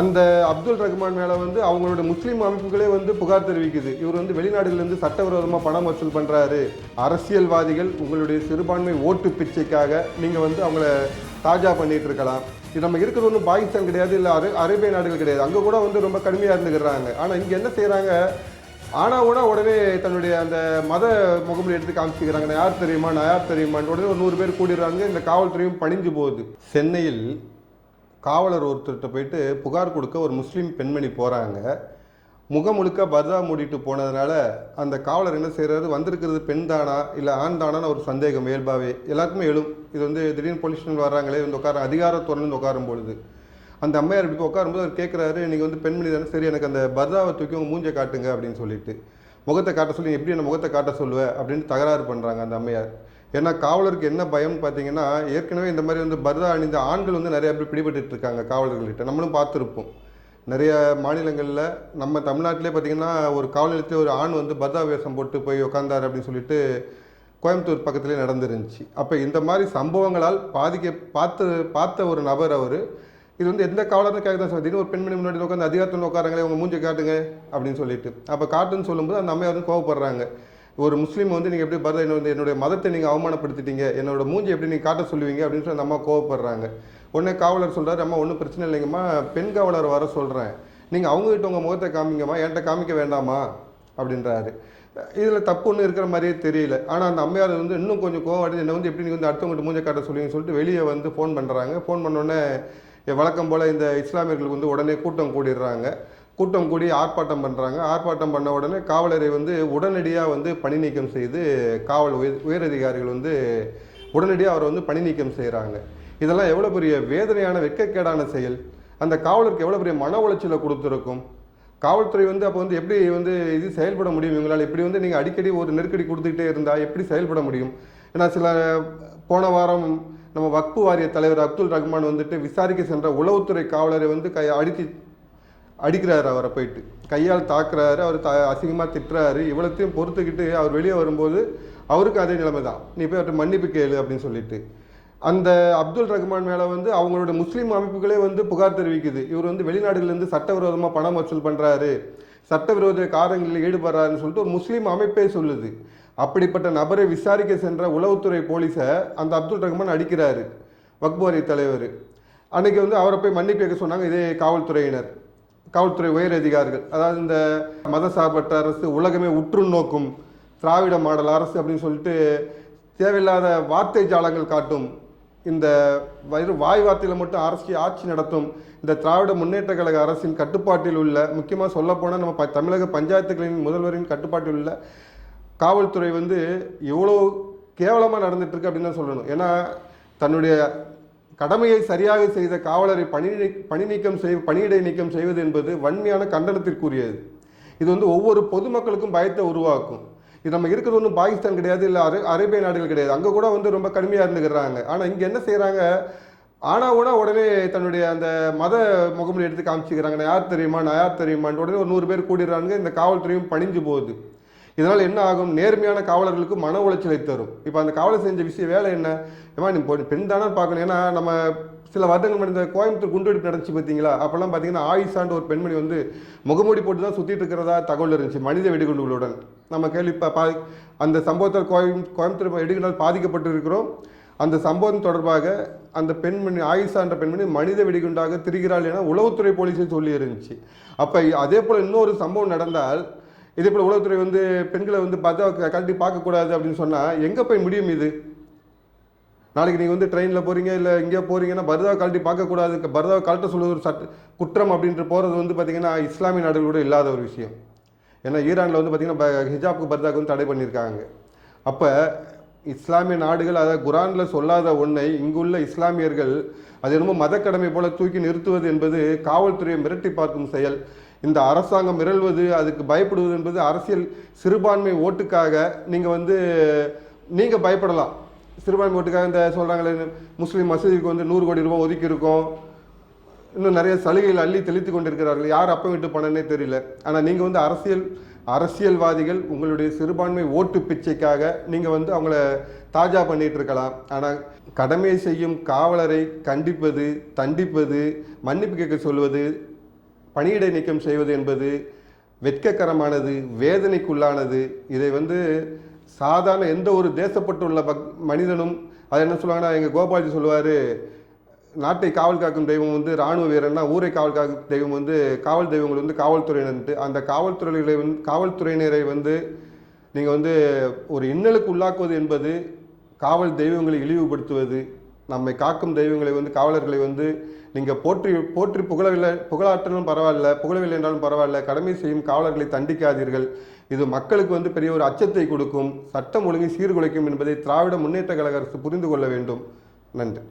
அந்த அப்துல் ரஹ்மான் மேலே வந்து அவங்களோட முஸ்லீம் அமைப்புகளே வந்து புகார் தெரிவிக்குது. இவர் வந்து வெளிநாடுகளிலிருந்து சட்டவிரோதமாக பணம் வசூல் பண்ணுறாரு அரசியல்வாதிகள் உங்களுடைய சிறுபான்மை ஓட்டு பிச்சைக்காக நீங்கள் வந்து அவங்கள தாஜா பண்ணிகிட்டு இருக்கலாம். இது நம்ம இருக்கிறது ஒன்றும் பாகிஸ்தான் கிடையாது இல்லை அரே அரேபிய நாடுகள் கிடையாது. அங்கே கூட வந்து ரொம்ப கடுமையாக இருந்துக்கிறாங்க ஆனால் இங்கே என்ன செய்கிறாங்க ஆனால் கூட உடனே தன்னுடைய அந்த மத முகமூடி எடுத்து காமிச்சிக்கிறாங்க. நான் யார் தெரியுமா? நான் யார் தெரியுமான்னு உடனே ஒரு நூறு பேர் கூடிடுறாங்க. இந்த காவல்துறையும் பணிஞ்சு போகுது. சென்னையில் காவலர் ஒருத்தர்கிட்ட போயிட்டு புகார் கொடுக்க ஒரு முஸ்லீம் பெண்மணி போகிறாங்க முகம் முழுக்க பர்தா மூடிட்டு போனதுனால அந்த காவலர் என்ன செய்கிறாரு வந்திருக்கிறது பெண் தானா? இல்லை ஆண் தானான்னு ஒரு சந்தேகம் இயல்பாகவே எல்லாருக்குமே எழும். இது வந்து திடீர்னு போலீஸ் ஸ்டேஷன் வர்றாங்களே வந்து உட்கார அதிகாரத்துறையிலேருந்து உட்காரும் பொழுது. அந்த அம்மையார் இப்படி உட்காரும்போது அவர் கேட்குறாரு நீங்கள் வந்து பெண்மணி தானே? சரி எனக்கு அந்த பர்தாவை தூக்கி உங்கள் மூஞ்சை காட்டுங்க அப்படின்னு சொல்லிட்டு. முகத்தை காட்ட சொல்லி எப்படி என்ன முகத்தை காட்ட சொல்லுவேன் அப்படின்னு தகராறு பண்ணுறாங்க அந்த அம்மையார். ஏன்னா காவலருக்கு என்ன பயம்னு பார்த்தீங்கன்னா ஏற்கனவே இந்த மாதிரி வந்து பர்தா அணிந்த ஆண்கள் வந்து நிறைய பேர் பிடிபட்டு இருக்காங்க காவலர்கள்கிட்ட. நம்மளும் பார்த்துருப்போம். நிறைய மாநிலங்களில் நம்ம தமிழ்நாட்டிலே பார்த்தீங்கன்னா ஒரு காவல் நிலையத்தில் ஒரு ஆண் வந்து பர்தா வேஷம் போட்டு போய் உட்காந்தார் அப்படின்னு சொல்லிட்டு கோயம்புத்தூர் பக்கத்துலேயே நடந்துருந்துச்சு. அப்போ இந்த மாதிரி சம்பவங்களால் பாதிக்க பார்த்து பார்த்த ஒரு நபர் அவர். இது வந்து எந்த காவலரும் கேட்க தான் சார் ஒரு பெண்மணி முன்னாடி உட்காந்து அதிகாரத்தில் உட்காராங்களே உங்கள் மூஞ்சி காட்டுங்க அப்படின்னு சொல்லிட்டு. அப்போ காட்டுன்னு சொல்லும்போது அந்த அம்மையார் வந்து கோவப்படுறாங்க. ஒரு முஸ்லீம் வந்து நீங்கள் எப்படி பரத என்ன வந்து என்னுடைய மதத்தை நீங்கள் அவமானப்படுத்திட்டீங்க என்னோட மூஞ்சி எப்படி நீங்கள் காட்ட சொல்லுவீங்க அப்படின்னு சொல்லி அந்த அம்மா கோவப்படுறாங்க. உடனே காவலர் சொல்கிறார் அம்மா ஒன்றும் பிரச்சனை இல்லைங்கம்மா பெண் காவலர் வர சொல்கிறேன் நீங்கள் அவங்ககிட்ட உங்கள் முகத்தை காமிங்கம்மா என்கிட்ட காமிக்க வேண்டாமா? அப்படின்றாரு. இதில் தப்பு ஒன்றும் இருக்கிற மாதிரியே தெரியல. ஆனால் அந்த அம்மையார் வந்து இன்னும் கொஞ்சம் கோவம் என்னை வந்து எப்படி நீங்கள் வந்து அடுத்தவங்ககிட்ட மூஞ்ச காட்ட சொல்லுவீங்கன்னு சொல்லிட்டு வெளியே வந்து ஃபோன் பண்ணுறாங்க ஃபோன் பண்ணோடனே வழக்கம் போல் இந்த இஸ்லாமியர்களுக்கு வந்து உடனே கூட்டம் கூடிடுறாங்க. கூட்டம் கூடி ஆர்ப்பாட்டம் பண்ணுறாங்க ஆர்ப்பாட்டம் பண்ண உடனே காவலரை வந்து உடனடியாக வந்து பணி நீக்கம் செய்து காவல் உயர் உயரதிகாரிகள் வந்து உடனடியாக அவரை வந்து பணி நீக்கம் செய்கிறாங்க இதெல்லாம் எவ்வளோ பெரிய வேதனையான வெட்கக்கேடான செயல். அந்த காவலருக்கு எவ்வளோ பெரிய மன உளைச்சலை கொடுத்துருக்கும். காவல்துறை வந்து அப்போ வந்து எப்படி வந்து இது செயல்பட முடியும்? இவங்களால் இப்படி வந்து நீங்கள் அடிக்கடி ஒரு நெருக்கடி கொடுத்துக்கிட்டே இருந்தால் எப்படி செயல்பட முடியும்? ஏன்னா சில போன வாரம் நம்ம வக்பு வாரிய தலைவர் அப்துல் ரஹ்மான் வந்துட்டு விசாரிக்க சென்ற உளவுத்துறை காவலரை வந்து கை அடித்து அடிக்கிறாரு அவரை போயிட்டு. கையால் தாக்குறாரு அவர் த அசிங்கமாக திட்டுறாரு. இவ்வளோத்தையும் பொறுத்துக்கிட்டு அவர் வெளியே வரும்போது அவருக்கு அதே நிலைமை தான் நீ போய் அவர்கிட்ட மன்னிப்பு கேளு அப்படின்னு சொல்லிட்டு. அந்த அப்துல் ரஹ்மான் மேலே வந்து அவங்களோட முஸ்லீம் அமைப்புகளே வந்து புகார் தெரிவிக்குது. இவர் வந்து வெளிநாடுகள்லேருந்து சட்டவிரோதமாக பணம் வசூல் பண்ணுறாரு சட்டவிரோத காரியங்களில் ஈடுபடுறாருன்னு சொல்லிட்டு ஒரு முஸ்லீம் அமைப்பே சொல்லுது. அப்படிப்பட்ட நபரை விசாரிக்க சென்ற உளவுத்துறை போலீஸை அந்த அப்துல் ரஹ்மான் அடிக்கிறாரு. வக்போரி தலைவர். அன்னைக்கு வந்து அவரை போய் மன்னிப்பு கேட்க சொன்னாங்க இதே காவல்துறையினர். காவல்துறை உயர் அதிகாரிகள் அதாவது இந்த மதசார்பற்ற அரசு உலகமே உற்று நோக்கும் திராவிட மாடல் அரசு அப்படின்னு சொல்லிட்டு தேவையில்லாத வார்த்தை ஜாலங்கள் காட்டும். இந்த வயிறு வாய் வார்த்தையில் மட்டும் அரசு ஆட்சி நடத்தும். இந்த திராவிட முன்னேற்ற கழக அரசின் கட்டுப்பாட்டில் உள்ள முக்கியமாக சொல்லப்போனால் நம்ம ப தமிழக பஞ்சாயத்துகளின் முதல்வரின் கட்டுப்பாட்டில் உள்ள காவல்துறை வந்து எவ்வளோ கேவலமாக நடந்துட்டு அப்படின்னு தான் சொல்லணும். ஏன்னா தன்னுடைய கடமையை சரியாக செய்த காவலரை பணி நீ- பணி நீக்கம் செய் பணியிடை நீக்கம் செய்வது என்பது வன்மையான கண்டனத்திற்குரியது. இது வந்து ஒவ்வொரு பொதுமக்களுக்கும் பயத்தை உருவாக்கும். இது நம்ம இருக்கிறது ஒன்றும் பாகிஸ்தான் கிடையாது இல்லை அரே அரேபிய நாடுகள் கிடையாது. அங்கே கூட வந்து ரொம்ப கடுமையாக இருந்துக்கிறாங்க ஆனால் இங்கே என்ன செய்கிறாங்க ஆனால் கூட உடனே தன்னுடைய அந்த மத முகமூடி எடுத்து காமிச்சிக்கிறாங்க. நான் யார் தெரியுமா? நான் யார் தெரியுமான்னு உடனே ஒரு நூறு பேர் கூடிடுறாங்க இந்த காவல்துறையும் பணிஞ்சு போகுது. இதனால் என்ன ஆகும்? நேர்மையான காவலர்களுக்கு மன உளைச்சலை தரும். இப்போ அந்த காவலர் செஞ்ச விஷயம் வேலை என்ன? ஏமா நீ பெண் தானே பார்க்கணும். ஏன்னா நம்ம சில வருடங்கள் முன்னாடி இந்த கோயம்புத்தூர் குண்டுவெடிப்பு நடந்துச்சு பார்த்தீங்களா? அப்போல்லாம் பார்த்தீங்கன்னா ஆயிஷான்ற ஒரு பெண்மணி வந்து முகமூடி போட்டு தான் சுற்றிட்டு இருக்கிறதா தகவல் இருந்துச்சு மனித வெடிகுண்டுகளுடன். நம்ம கேள்வி பா அந்த சம்பவத்தில் கோயம் கோயம்புத்தூர் வெடிகுண்டால் பாதிக்கப்பட்டு இருக்கிறோம் அந்த சம்பவம் தொடர்பாக அந்த பெண்மணி ஆயிஷான்ற பெண்மணி மனித வெடிகுண்டாக திரிகிறாள் என உளவுத்துறை போலீஸை சொல்லி இருந்துச்சு. அப்போ அதே போல் இன்னொரு சம்பவம் நடந்தால் இதே போல் உளவுத்துறை வந்து பெண்களை வந்து பார்த்தா கழட்டி பார்க்கக்கூடாது அப்படின்னு சொன்னால் எங்கே போய் முடியும் இது? நாளைக்கு நீங்கள் வந்து ட்ரெயினில் போகிறீங்க இல்லை எங்கேயோ போகிறீங்கன்னா பர்தாவை கழட்டி பார்க்கக்கூடாது. பர்தாவை கழட்ட சொல்வது ஒரு சட்ட குற்றம் அப்படின்ட்டு போகிறது வந்து பார்த்திங்கன்னா இஸ்லாமிய நாடுகளோட இல்லாத ஒரு விஷயம். ஏன்னா ஈரானில் வந்து பார்த்திங்கன்னா ஹிஜாப்க்கு பர்தாக்கு வந்து தடை பண்ணியிருக்காங்க. அப்போ இஸ்லாமிய நாடுகள் அதை குரானில் சொல்லாத ஒன்றை இங்குள்ள இஸ்லாமியர்கள் அது என்னமோ மதக்கடமை போல தூக்கி நிறுத்துவது என்பது காவல்துறையை மிரட்டி பார்க்கும் செயல். இந்த அரசாங்கம் மிரள்வது அதுக்கு பயப்படுவது என்பது அரசியல் சிறுபான்மை ஓட்டுக்காக நீங்கள் வந்து நீங்கள் பயப்படலாம். சிறுபான்மை ஓட்டுக்காக இந்த சொல்கிறாங்களே முஸ்லீம் மசூதிக்கு வந்து நூறு கோடி ரூபாய் ஒதுக்கி இருக்கோம். இன்னும் நிறைய சலுகைகள் அள்ளி தெளித்து கொண்டிருக்கிறார்கள். யார் அப்போ விட்டு பண்ணனே தெரியல. ஆனால் நீங்கள் வந்து அரசியல் அரசியல்வாதிகள் உங்களுடைய சிறுபான்மை ஓட்டு பிச்சைக்காக நீங்கள் வந்து அவங்கள தாஜா பண்ணிகிட்டு இருக்கலாம். ஆனால் கடமை செய்யும் காவலரை கண்டிப்பது தண்டிப்பது மன்னிப்பு கேட்க சொல்வது பணியிடை நீக்கம் செய்வது என்பது வெட்கக்கரமானது வேதனைக்குள்ளானது. இதை வந்து சாதாரண எந்த ஒரு தேசப்பட்டுள்ள பக் மனிதனும் அதை என்ன சொல்லுவாங்கன்னா எங்கள் கோபால்ஜி சொல்லுவார் நாட்டை காவல் காக்கும் தெய்வம் வந்து ராணுவ வீரன்னா ஊரை காவல் காக்கும் தெய்வம் வந்து காவல் தெய்வங்கள் வந்து காவல்துறையினர் அந்த காவல்துறைகளை வந்து காவல்துறையினரை வந்து நீங்கள் வந்து ஒரு இன்னலுக்கு உள்ளாக்குவது என்பது காவல் தெய்வங்களை இழிவுபடுத்துவது நம்மை காக்கும் தெய்வங்களை வந்து காவலர்களை வந்து நீங்கள் போற்றி போற்றி புகழவில்லை புகழாற்றலும் பரவாயில்ல புகழவில்லை என்றாலும் பரவாயில்ல கடமை செய்யும் காவலர்களை தண்டிக்காதீர்கள். இது மக்களுக்கு வந்து பெரிய ஒரு அச்சத்தை கொடுக்கும் சட்டம் ஒழுங்கை சீர்குலைக்கும் என்பதை திராவிட முன்னேற்ற கழக அரசு புரிந்து கொள்ள வேண்டும். நன்றி.